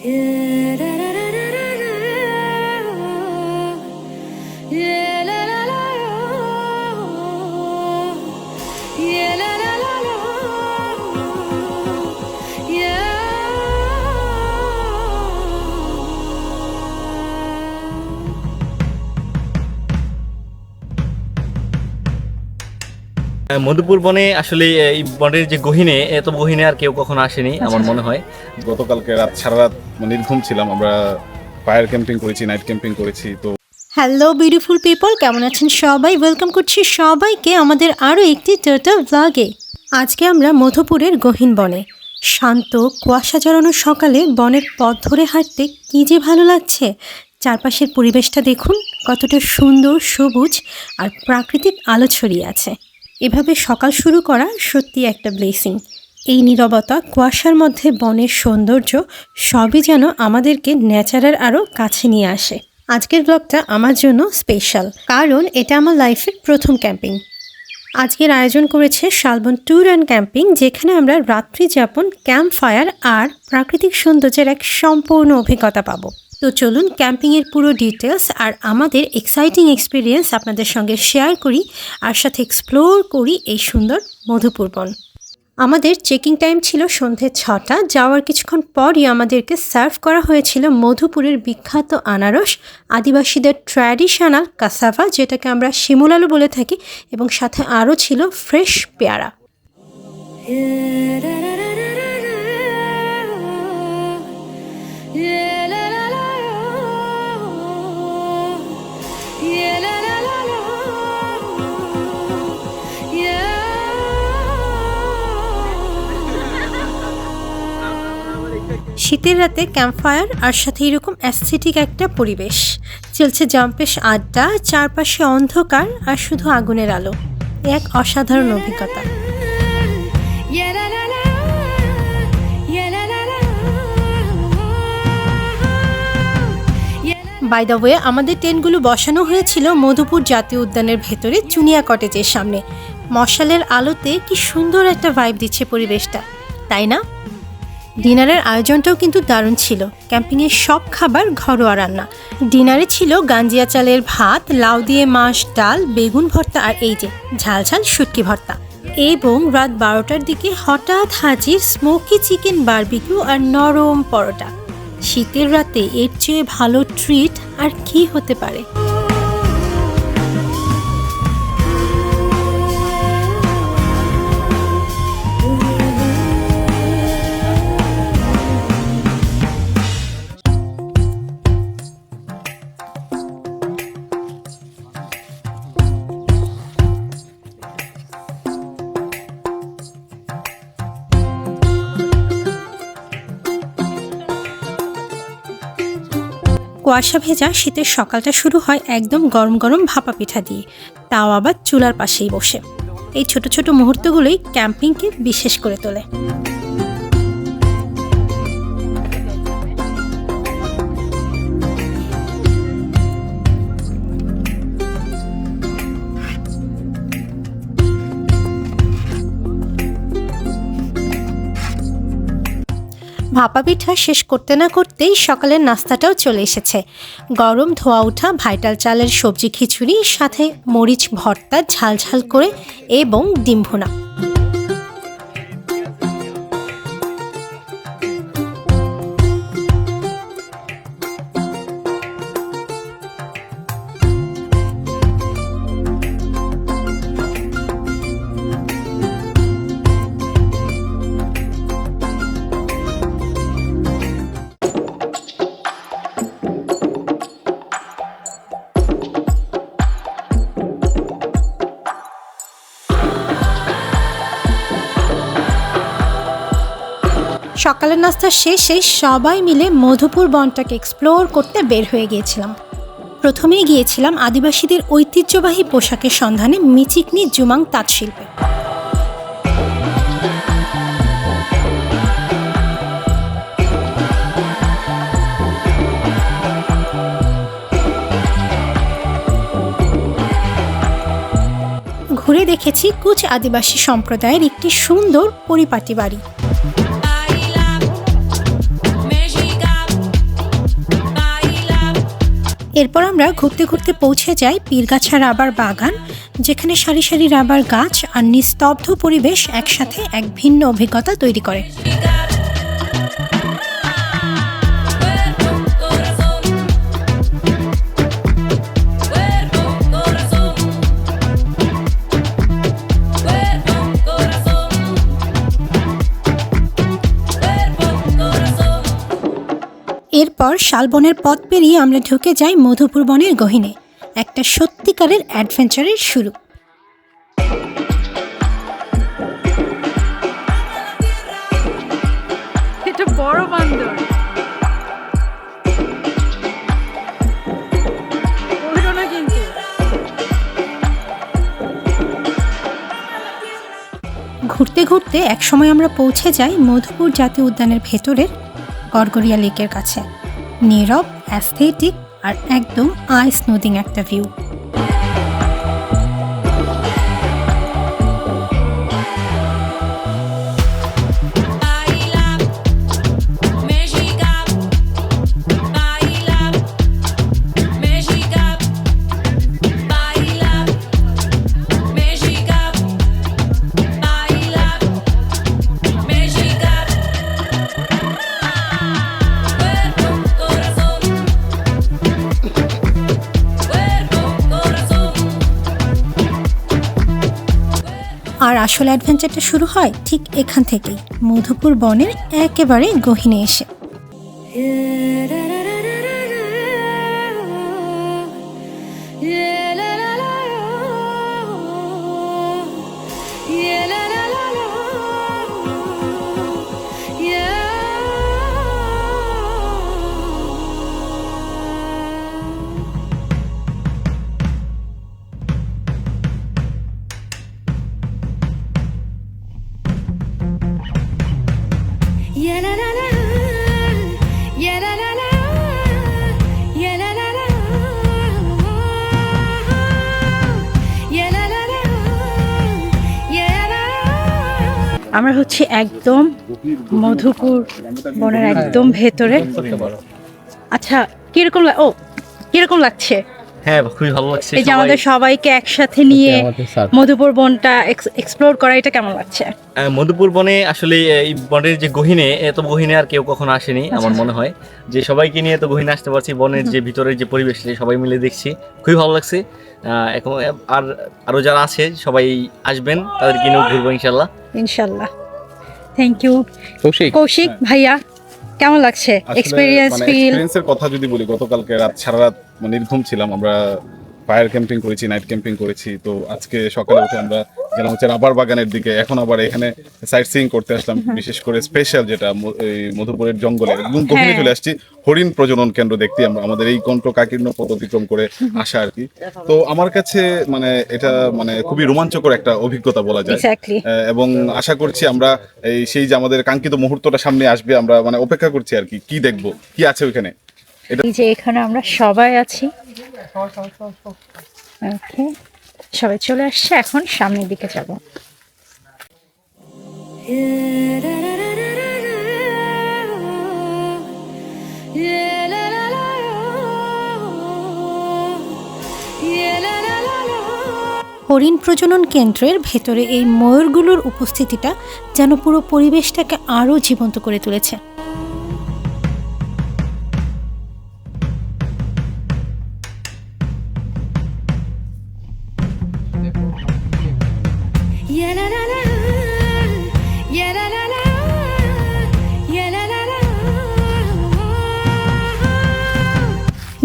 Yeah. Madhupur বনে আসলে এই বনের যে গহিনে এত গহিনে আর কেউ কখনো আসেনি আমার মনে হয়। গতকালকে রাত সারা রাত মানে নির্ঘুম ছিলাম আমরা ফায়ার ক্যাম্পিং করেছি নাইট ক্যাম্পিং করেছি তো হ্যালো বিউটিফুল পিপল কেমন আছেন সবাই? ওয়েলকাম করছি সবাইকে আমাদের আরও একটি টোটো ব্লগে আজকে আমরা মধুপুরের গহীন বনে। শান্ত কুয়াশা জড়ানো সকালে বনের পথ ধরে হাঁটতে কী যে ভালো লাগছে? চারপাশের পরিবেশটা দেখুন কতটা সুন্দর সবুজ আর প্রাকৃতিক আলো ছড়িয়ে আছে। এভাবে সকাল শুরু করা সত্যি একটা ব্লেসিং এই নীরবতা, কুয়াশার মধ্যে বনের সৌন্দর্য, সবই যেন আমাদেরকে ন্যাচারের আরও কাছে নিয়ে আসে। আজকের ব্লগটা আমার জন্য স্পেশাল কারণ এটা আমার লাইফের প্রথম ক্যাম্পিং আজকের আয়োজন করেছে শালবন ট্যুর অ্যান্ড ক্যাম্পিং যেখানে আমরা রাত্রি যাপন ক্যাম্প ফায়ার আর প্রাকৃতিক সৌন্দর্যের এক সম্পূর্ণ অভিজ্ঞতা পাবো। তো চলুন ক্যাম্পিংয়ের পুরো ডিটেলস আর আমাদের এক্সাইটিং এক্সপিরিয়েন্স আপনাদের সঙ্গে শেয়ার করি আর সাথে এক্সপ্লোর করি এই সুন্দর মধুপুর বন। আমাদের চেকিং টাইম ছিল সন্ধে ছটা, যাওয়ার কিছুক্ষণ পরই আমাদেরকে সার্ভ করা হয়েছিল মধুপুরের বিখ্যাত আনারস, আদিবাসীদের ট্র্যাডিশনাল কাসাভা যেটাকে আমরা শিমুলালু বলে থাকি এবং সাথে আরও ছিল ফ্রেশ পেয়ারা। শীতের রাতে ক্যাম্পফায়ার আর সাথে এরকম অ্যাস্থেটিক একটা পরিবেশ। চলছে জম্পেশ আড্ডা, চারপাশে অন্ধকার আর শুধু আগুনের আলো। এক অসাধারণ অভিজ্ঞতা। বাই দ্য ওয়ে আমাদের টেন্টগুলো বসানো হয়েছিল মধুপুর জাতীয় উদ্যানের ভেতরে চুনিয়া কটেজের সামনে। মশালের আলোতে কি সুন্দর একটা ভাইব দিচ্ছে পরিবেশটা, তাই না? ডিনারের আয়োজনটাও কিন্তু দারুণ ছিল। ক্যাম্পিংয়ের সব খাবার, ঘরোয়া রান্না। ডিনারে ছিল গাঞ্জিয়া চালের ভাত, লাউ দিয়ে মাছ, ডাল, বেগুন ভর্তা আর এই যে, ঝাল ঝাল শুটকি ভর্তা। এবং রাত বারোটার দিকে হঠাৎ হাজির স্মোকি চিকেন বারবিকিউ আর নরম পরোটা। শীতের রাতে এর চেয়ে ভালো ট্রিট আর কি হতে পারে? কুয়াশা ভেজা শীতের সকালটা শুরু হয় একদম গরম গরম ভাপা পিঠা দিয়ে। তাও আবার চুলার পাশেই বসে। এই ছোট ছোট মুহূর্তগুলোই ক্যাম্পিংকে বিশেষ করে তোলে। ভাপা পিঠা শেষ করতে না করতেই সকালের নাস্তাটাও চলে এসেছে। গরম ধোয়া ওঠা ভাইটাল চালের সবজি খিচুড়ি, সাথে মরিচ ভর্তা ঝাল ঝাল করে এবং ডিম ভুনা। সকালের নাস্তা শেষে সবাই মিলে মধুপুর বনটাকে এক্সপ্লোর করতে বের হয়ে গিয়েছিলাম। প্রথমেই গিয়েছিলাম আদিবাসীদের ঐতিহ্যবাহী পোশাকের সন্ধানে মিচিকনি জুমাং তাঁতশিল্পে। ঘুরে দেখেছি কুচ আদিবাসী সম্প্রদায়ের একটি সুন্দর পরিপাটি বাড়ি। এরপর আমরা ঘুরতে ঘুরতে পৌঁছে যাই পীরগাছা রাবার বাগান, যেখানে সারি সারি রাবার গাছ আর নিস্তব্ধ পরিবেশ একসাথে এক ভিন্ন অভিজ্ঞতা তৈরি করে। এরপর শালবনের পথ পেরিয়ে আমরা ঢুকে যাই মধুপুর বনের গহিনে। একটা সত্যিকারের অ্যাডভেঞ্চারের শুরু। এটা বড় বান্দর। ঘুরতে ঘুরতে একসময় আমরা পৌঁছে যাই মধুপুর জাতীয় উদ্যানের ভেতরের গড়গড়িয়া লেকের কাছে। নীরব অ্যাস্থেটিক আর একদম আই স্নুদিং একটা ভিউ আর আসল অ্যাডভেঞ্চারটা শুরু হয় ঠিক এখান থেকেই। মধুপুর বনের একেবারে গহিনে এসে। আমরা হচ্ছে একদম মধুপুর বনের একদম ভেতরে। আচ্ছা কীরকম ও কীরকম লাগছে? হ্যাঁ খুবই ভালো লাগছে এই যে আমাদের সবাইকে একসাথে নিয়ে মধুপুর বনটা এক্সপ্লোর করা এটা কেমন লাগছে? মধুপুর বনে আসলে এই বনের যে গহিনে এত গহিনে আর কেউ কখনো আসেনি আমার মনে হয়। যে সবাইকে নিয়ে তো গহিনে আসতে পারছি বনের যে ভিতরের যে পরিবেশ সবাই মিলে দেখছি। খুবই ভালো লাগছে। এখন আর আরও যারা আছে সবাই আসবেন তাদেরকে নিয়েও ঘুরবো ইনশাল্লাহ। ইনশাল্লাহ। Thank you Kaushik. কৌশিক ভাইয়া কেমন লাগছে? এক্সপিরিয়েন্স ফিল এক্সপিরিয়েন্সের কথা যদি বলি গতকালকে রাত সারা রাত মানে নির্ঘুম ছিলাম। আমরা ফায়ার ক্যাম্পিং করেছি নাইট ক্যাম্পিং করেছি। তো আজকে সকালে উঠে আমরা গেলাম হচ্ছে রাবার বাগানের দিকে। এখন আবার এখানে সাইট সিইং করতে আসলাম বিশেষ করে স্পেশাল যেটা এই মধুপুরের জঙ্গলে। একদম গভীরে হ্যাঁ। চলে আসছি হরিণ প্রজনন কেন্দ্র দেখতে। আমরা আমাদের এই কণ্ঠ কাকীর্ণ পথ অতিক্রম করে আসা আর কি। তো আমার কাছে মানে এটা মানে খুবই রোমাঞ্চকর একটা অভিজ্ঞতা বলা যায়। এবং আশা করছি আমরা এই সেই যে আমাদের কাঙ্ক্ষিত মুহূর্তটা সামনে আসবে আমরা মানে অপেক্ষা করছি আর কি। কি দেখব? কি আছে ওইখানে? এই যে এখানে আমরা সবাই আছি। ওকে সবাই চলে আসছে এখন সামনের দিকে যাব. হরিণ প্রজনন কেন্দ্রের ভেতরে এই ময়ূরগুলোর উপস্থিতিটা যেন পুরো পরিবেশটাকে আরও জীবন্ত করে তুলেছে।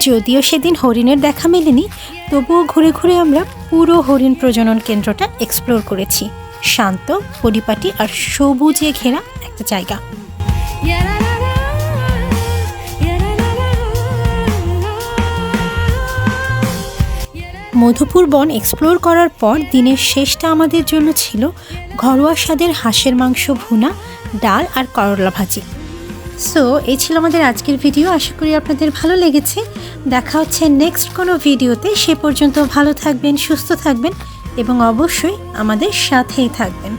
যদিও সেদিন হরিণের দেখা মেলেনি, তবুও ঘুরে ঘুরে আমরা পুরো হরিণ প্রজনন কেন্দ্রটা এক্সপ্লোর করেছি। শান্ত, পরিপাটি আর সবুজে ঘেরা একটা জায়গা। মধুপুর বন এক্সপ্লোর করার পর দিনের শেষটা আমাদের জন্য ছিল ঘরোয়া স্বাদের হাঁসের মাংস ভুনা, ডাল আর করলা ভাজি। সো এই ছিল আমাদের আজকের ভিডিও আশা করি আপনাদের ভালো লেগেছে। দেখা হচ্ছে নেক্সট কোনো ভিডিওতে সে পর্যন্ত ভালো থাকবেন, সুস্থ থাকবেন এবং অবশ্যই আমাদের সাথেই থাকবেন।